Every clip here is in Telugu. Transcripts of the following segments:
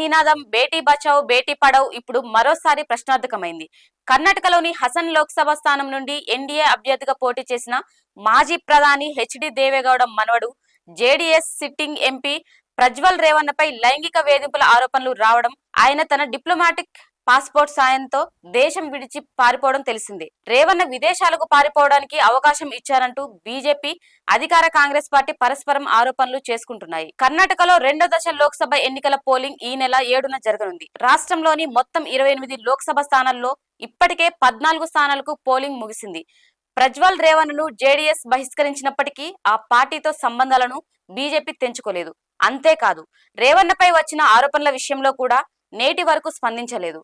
నినాదం బేటీ బచావ్ బేటీ పడావ్ ఇప్పుడు మరోసారి ప్రశ్నార్థకమైంది. కర్ణాటకలోని హసన్ లోక్సభ స్థానం నుండి ఎన్డీఏ అభ్యర్థిగా పోటీ చేసిన మాజీ ప్రధాని హెచ్డి దేవేగౌడ మనవడు జేడీఎస్ సిట్టింగ్ ఎంపీ ప్రజ్వల్ రేవన్నపై లైంగిక వేధింపుల ఆరోపణలు రావడం ఆయన తన డిప్లొమాటిక్ పాస్పోర్ట్ సాయంతో దేశం విడిచి పారిపోవడం తెలిసింది. రేవన్న విదేశాలకు పారిపోవడానికి అవకాశం ఇచ్చారంటూ బీజేపీ అధికార కాంగ్రెస్ పార్టీ పరస్పరం ఆరోపణలు చేసుకుంటున్నాయి. కర్ణాటకలో రెండో దశ లోక్సభ ఎన్నికల పోలింగ్ ఈ నెల ఏడున జరగనుంది. రాష్ట్రంలోని మొత్తం ఇరవై ఎనిమిది లోక్సభ స్థానాల్లో ఇప్పటికే పద్నాలుగు స్థానాలకు పోలింగ్ ముగిసింది. ప్రజ్వల్ రేవన్నను జేడీఎస్ బహిష్కరించినప్పటికీ ఆ పార్టీతో సంబంధాలను బీజేపీ తెంచుకోలేదు. అంతేకాదు రేవన్నపై వచ్చిన ఆరోపణల విషయంలో కూడా నేటి వరకు స్పందించలేదు.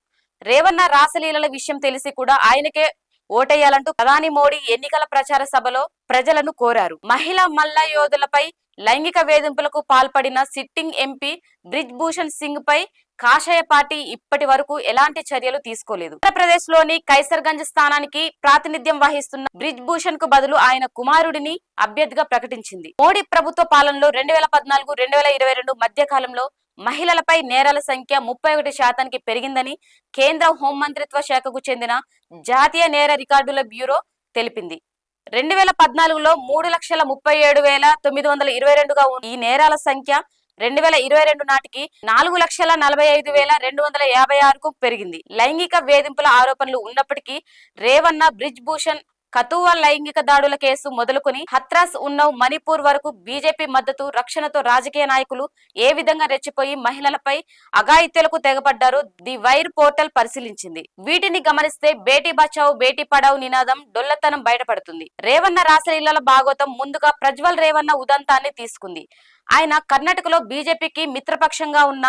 రేవన్న రాసలీలల విషయం తెలిసి కూడా ఆయనకే ఓటేయాలంటూ ప్రధాని మోడీ ఎన్నికల ప్రచార సభలో ప్రజలను కోరారు. మహిళా మల్ల యోధులపై లైంగిక వేధింపులకు పాల్పడిన సిట్టింగ్ ఎంపీ బ్రిజ్ భూషణ్ సింగ్ పై కాషాయ పార్టీ ఇప్పటి వరకు ఎలాంటి చర్యలు తీసుకోలేదు. ఉత్తరప్రదేశ్లోని కైసర్గంజ్ స్థానానికి ప్రాతినిధ్యం వహిస్తున్న బ్రిజ్ భూషణ్కు బదులు ఆయన కుమారుడిని అభ్యర్థిగా ప్రకటించింది. మోడీ ప్రభుత్వ పాలనలో రెండు వేల పద్నాలుగు రెండు వేల ఇరవై రెండు మధ్య కాలంలో మహిళలపై నేరాల సంఖ్య ముప్పై ఒకటి శాతానికి పెరిగిందని కేంద్ర హోంమంత్రిత్వ శాఖకు చెందిన జాతీయ నేర రికార్డుల బ్యూరో తెలిపింది. రెండు వేల పద్నాలుగులో మూడు లక్షల ముప్పై ఏడు వేల తొమ్మిది వందల ఇరవై రెండుగా ఉన్న ఈ నేరాల సంఖ్య రెండు వేల ఇరవై రెండు నాటికి నాలుగు లక్షల నలభై ఐదు వేల రెండు వందల యాభై ఆరుకు పెరిగింది. లైంగిక వేధింపుల ఆరోపణలు ఉన్నప్పటికీ రేవన్న బ్రిజ్ భూషణ్ కతువా లైంగిక దాడుల కేసు మొదలుకొని హత్రాస్ ఉన్నవ్ మణిపూర్ వరకు బీజేపీ మద్దతు రక్షణతో రాజకీయ నాయకులు ఏ విధంగా రెచ్చిపోయి మహిళలపై అఘాయిత్యాలకు తెగబడ్డారో ది వైర్ పోర్టల్ పరిశీలించింది. వీటిని గమనిస్తే బేటీ బచావ్ బేటీ పడావ్ నినాదం డొల్లతనం బయటపడుతుంది. రేవన్న రాసలీలల భాగవతం ముందుగా ప్రజ్వల్ రేవన్న ఉదంతాన్ని తీసుకుంది. ఆయన కర్ణాటకలో బీజేపీకి మిత్రపక్షంగా ఉన్న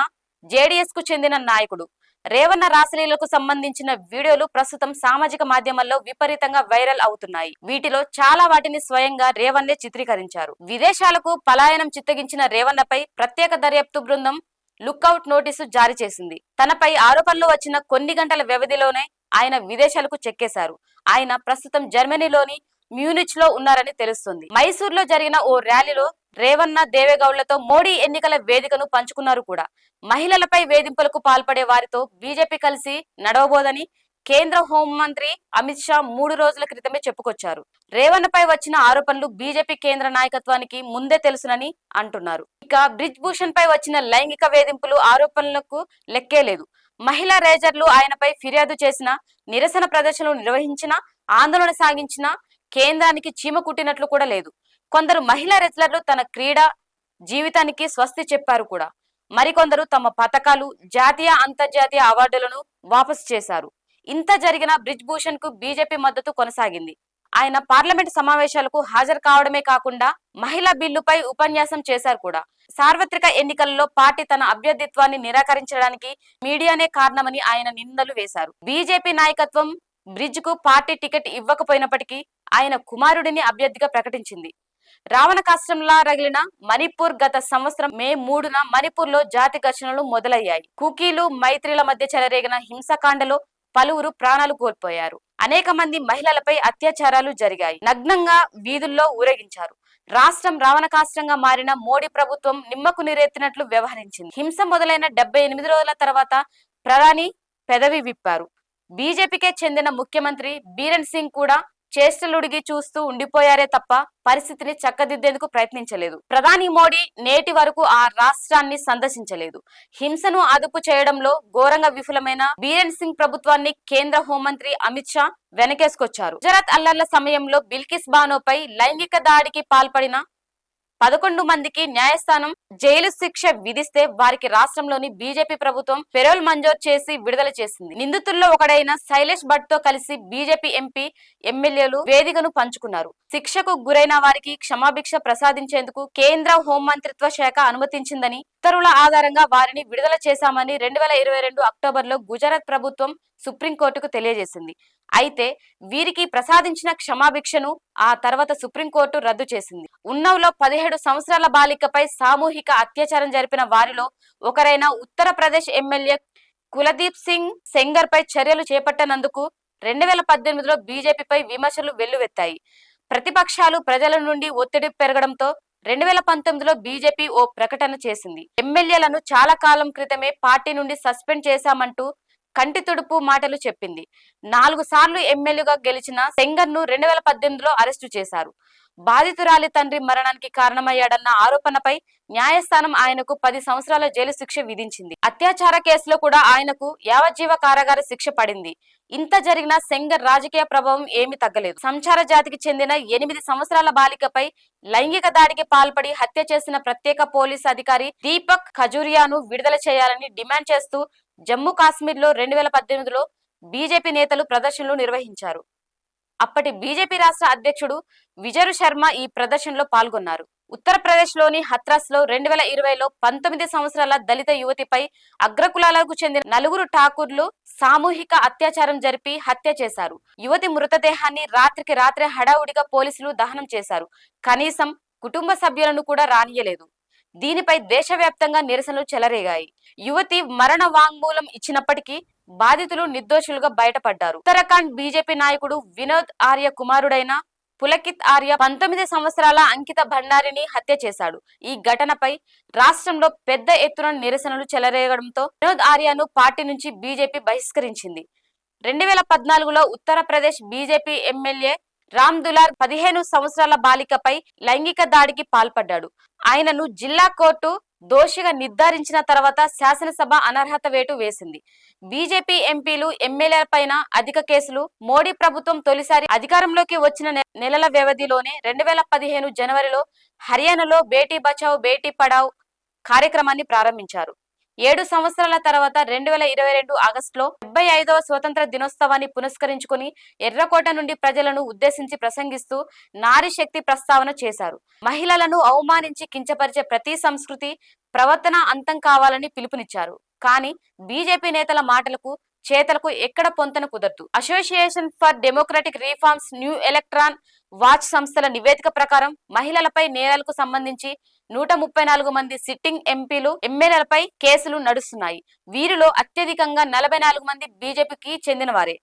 జేడీఎస్కు చెందిన నాయకుడు. రేవన్న రాసలీలకు సంబంధించిన వీడియోలు ప్రస్తుతం సామాజిక మాధ్యమాల్లో విపరీతంగా వైరల్ అవుతున్నాయి. వీటిలో చాలా వాటిని స్వయంగా రేవన్నే చిత్రీకరించారు. విదేశాలకు పలాయనం చిత్తగించిన రేవన్నపై ప్రత్యేక దర్యాప్తు బృందం లుక్అవుట్ నోటీసు జారీ చేసింది. తనపై ఆరోపణలు వచ్చిన కొన్ని గంటల వ్యవధిలోనే ఆయన విదేశాలకు చెక్కేశారు. ఆయన ప్రస్తుతం జర్మనీలోని మ్యూనిచ్లో ఉన్నారని తెలుస్తుంది. మైసూర్లో జరిగిన ఓ ర్యాలీలో రేవన్న దేవేగౌడ్లతో మోడీ ఎన్నికల వేదికను పంచుకున్నారు కూడా. మహిళలపై వేధింపులకు పాల్పడే వారితో బీజేపీ కలిసి నడవబోదని కేంద్ర హోంమంత్రి అమిత్ షా మూడు రోజుల క్రితమే చెప్పుకొచ్చారు. రేవన్నపై వచ్చిన ఆరోపణలు బీజేపీ కేంద్ర నాయకత్వానికి ముందే తెలుసునని అంటున్నారు. ఇక బ్రిజ్ భూషణ్ పై వచ్చిన లైంగిక వేధింపులు ఆరోపణలకు లెక్కే లేదు. మహిళా రేజర్లు ఆయనపై ఫిర్యాదు చేసిన నిరసన ప్రదర్శనలు నిర్వహించిన ఆందోళన సాగించిన కేంద్రానికి చీమ కుట్టినట్లు కూడా లేదు. కొందరు మహిళా రెజ్లర్లు తన క్రీడా జీవితానికి స్వస్తి చెప్పారు కూడా. మరికొందరు తమ పథకాలు జాతీయ అంతర్జాతీయ అవార్డులను వాపసు చేశారు. ఇంత జరిగిన బ్రిజ్ భూషణ్కు బీజేపీ మద్దతు కొనసాగింది. ఆయన పార్లమెంట్ సమావేశాలకు హాజరు కావడమే కాకుండా మహిళా బిల్లుపై ఉపన్యాసం చేశారు కూడా. సార్వత్రిక ఎన్నికల్లో పార్టీ తన అభ్యర్థిత్వాన్ని నిరాకరించడానికి మీడియానే కారణమని ఆయన నిందలు వేశారు. బీజేపీ నాయకత్వం బ్రిడ్జ్కు పార్టీ టికెట్ ఇవ్వకపోయినప్పటికీ ఆయన కుమారుడిని అభ్యర్థిగా ప్రకటించింది. రావణ కాష్టంలా రగిలిన మణిపూర్ గత సంవత్సరం మే మూడున మణిపూర్లో జాతి ఘర్షణలు మొదలయ్యాయి. కుకీలు మైత్రిల మధ్య చెలరేగిన హింసకాండలో పలువురు ప్రాణాలు కోల్పోయారు. అనేక మంది మహిళలపై అత్యాచారాలు జరిగాయి. నగ్నంగా వీధుల్లో ఊరేగించారు. రాష్ట్రం రావణకాష్టంగా మారిన మోడీ ప్రభుత్వం నిమ్మకు నీరెత్తినట్లు వ్యవహరించింది. హింస మొదలైన డెబ్బై ఎనిమిది రోజుల తర్వాత ప్రధాని పెదవి విప్పారు. బీజేపీకే చెందిన ముఖ్యమంత్రి బీరెన్ సింగ్ కూడా చేష్టలుడిగి చూస్తూ ఉండిపోయారే తప్ప పరిస్థితిని చక్కదిద్దేందుకు ప్రయత్నించలేదు. ప్రధాని మోడీ నేటి వరకు ఆ రాష్ట్రాన్ని సందర్శించలేదు. హింసను అదుపు చేయడంలో ఘోరంగా విఫలమైన బీరేన్ సింగ్ ప్రభుత్వాన్ని కేంద్ర హోంమంత్రి అమిత్ షా వెనకేసుకొచ్చారు. గుజరాత్ అల్లర్ల సమయంలో బిల్కిస్ బానోపై లైంగిక దాడికి పాల్పడిన పదకొండు మందికి న్యాయస్థానం జైలు శిక్ష విధిస్తే వారికి రాష్ట్రంలోని బీజేపీ ప్రభుత్వం పెరోల్ మంజూరు చేసి విడుదల చేసింది. నిందితుల్లో ఒకడైన శైలేష్ భట్తో కలిసి బీజేపీ ఎంపీ ఎమ్మెల్యేలు వేదికను పంచుకున్నారు. శిక్షకు గురైన వారికి క్షమాభిక్ష ప్రసాదించేందుకు కేంద్ర హోంమంత్రిత్వ శాఖ అనుమతించిందని ఉత్తర్వుల ఆధారంగా వారిని విడుదల చేశామని రెండు వేల ఇరవై రెండు అక్టోబర్లో గుజరాత్ ప్రభుత్వం సుప్రీంకోర్టుకు తెలియజేసింది. అయితే వీరికి ప్రసాదించిన క్షమాభిక్షను ఆ తర్వాత సుప్రీంకోర్టు రద్దు చేసింది. ఉన్నవ్లో పదిహేడు సంవత్సరాల బాలికపై సామూహిక అత్యాచారం జరిపిన వారిలో ఒకరైన ఉత్తరప్రదేశ్ ఎమ్మెల్యే కులదీప్ సింగ్ సెంగర్ పై చర్యలు చేపట్టనందుకు రెండు వేల పద్దెనిమిదిలో బీజేపీపై విమర్శలు వెల్లువెత్తాయి. ప్రతిపక్షాలు ప్రజల నుండి ఒత్తిడి పెరగడంతో రెండు వేల పంతొమ్మిదిలో బీజేపీ ఓ ప్రకటన చేసింది. ఎమ్మెల్యేలను చాలా కాలం క్రితమే పార్టీ నుండి సస్పెండ్ చేశామంటూ కంటి తుడుపు మాటలు చెప్పింది. నాలుగు సార్లు ఎమ్మెల్యేగా గెలిచిన సెంగర్ను రెండు వేల పద్దెనిమిదిలో అరెస్టు చేశారు. బాధితురాలి తండ్రి మరణానికి కారణమయ్యాడన్న ఆరోపణపై న్యాయస్థానం ఆయనకు పది సంవత్సరాల జైలు శిక్ష విధించింది. అత్యాచార కేసులో కూడా ఆయనకు యావజ్జీవ కారాగార శిక్ష పడింది. ఇంత జరిగిన సెంగర్ రాజకీయ ప్రభావం ఏమీ తగ్గలేదు. సంచార జాతికి చెందిన ఎనిమిది సంవత్సరాల బాలికపై లైంగిక దాడికి పాల్పడి హత్య చేసిన ప్రత్యేక పోలీస్ అధికారి దీపక్ ఖజూరియాను విడుదల చేయాలని డిమాండ్ చేస్తూ జమ్మూ కాశ్మీర్లో రెండు వేల పద్దెనిమిదిలో బీజేపీ నేతలు ప్రదర్శనలు నిర్వహించారు. అప్పటి బీజేపీ రాష్ట్ర అధ్యక్షుడు విజరు శర్మ ఈ ప్రదర్శనలో పాల్గొన్నారు. ఉత్తరప్రదేశ్లోని హత్రాస్లో రెండు వేల ఇరవైలో పంతొమ్మిది సంవత్సరాల దళిత యువతిపై అగ్రకులాలకు చెందిన నలుగురు ఠాకూర్లు సామూహిక అత్యాచారం జరిపి హత్య చేశారు. యువతి మృతదేహాన్ని రాత్రికి రాత్రే హడావుడిగా పోలీసులు దహనం చేశారు. కనీసం కుటుంబ సభ్యులను కూడా రానియలేదు. దీనిపై దేశవ్యాప్తంగా నిరసనలు చెలరేగాయి. యువతి మరణ వాంగ్మూలం ఇచ్చినప్పటికీ బాధితులు నిర్దోషులుగా బయటపడ్డారు. ఉత్తరాఖండ్ బీజేపీ నాయకుడు వినోద్ ఆర్య కుమారుడైన పులకిత్ ఆర్య పంతొమ్మిది సంవత్సరాల అంకిత భండారిని హత్య చేశాడు. ఈ ఘటనపై రాష్ట్రంలో పెద్ద ఎత్తున నిరసనలు చెలరేగడంతో వినోద్ ఆర్యను పార్టీ నుంచి బీజేపీ బహిష్కరించింది. రెండు వేల పద్నాలుగులో ఉత్తరప్రదేశ్ బీజేపీ ఎమ్మెల్యే రామ్ దులార్ పదిహేను సంవత్సరాల బాలికపై లైంగిక దాడికి పాల్పడ్డాడు. ఆయనను జిల్లా కోర్టు దోషిగా నిర్ధారించిన తర్వాత శాసనసభ అనర్హత వేటు వేసింది. బీజేపీ ఎంపీలు ఎమ్మెల్యేల పైన అధిక కేసులు మోడీ ప్రభుత్వం తొలిసారి అధికారంలోకి వచ్చిన నెలల వ్యవధిలోనే రెండు వేల పదిహేను జనవరిలో హర్యానాలో బేటీ బచావ్ బేటీ పడావ్ కార్యక్రమాన్ని ప్రారంభించారు. ఏడు సంవత్సరాల తర్వాత రెండు వేల ఇరవై రెండు ఆగస్టులో డెబ్బై ఐదవ స్వతంత్ర దినోత్సవాన్ని పునస్కరించుకుని ఎర్రకోట నుండి ప్రజలను ఉద్దేశించి ప్రసంగిస్తూ నారీ శక్తి ప్రస్తావన చేశారు. మహిళలను అవమానించి కించపరిచే ప్రతి సంస్కృతి ప్రవర్తన అంతం కావాలని పిలుపునిచ్చారు. కానీ బీజేపీ నేతల మాటలకు చేతలకు ఎక్కడ పొంతన కుదరదు. Association for democratic reforms new election watch సంస్థల నివేదిక ప్రకారం మహిళలపై నేరాలకు సంబంధించి నూట ముప్పై నాలుగు మంది సిట్టింగ్ ఎంపీలు ఎమ్మెల్యేలపై కేసులు నడుస్తున్నాయి. వీరిలో అత్యధికంగా నలభై నాలుగు మంది బీజేపీకి చెందిన వారే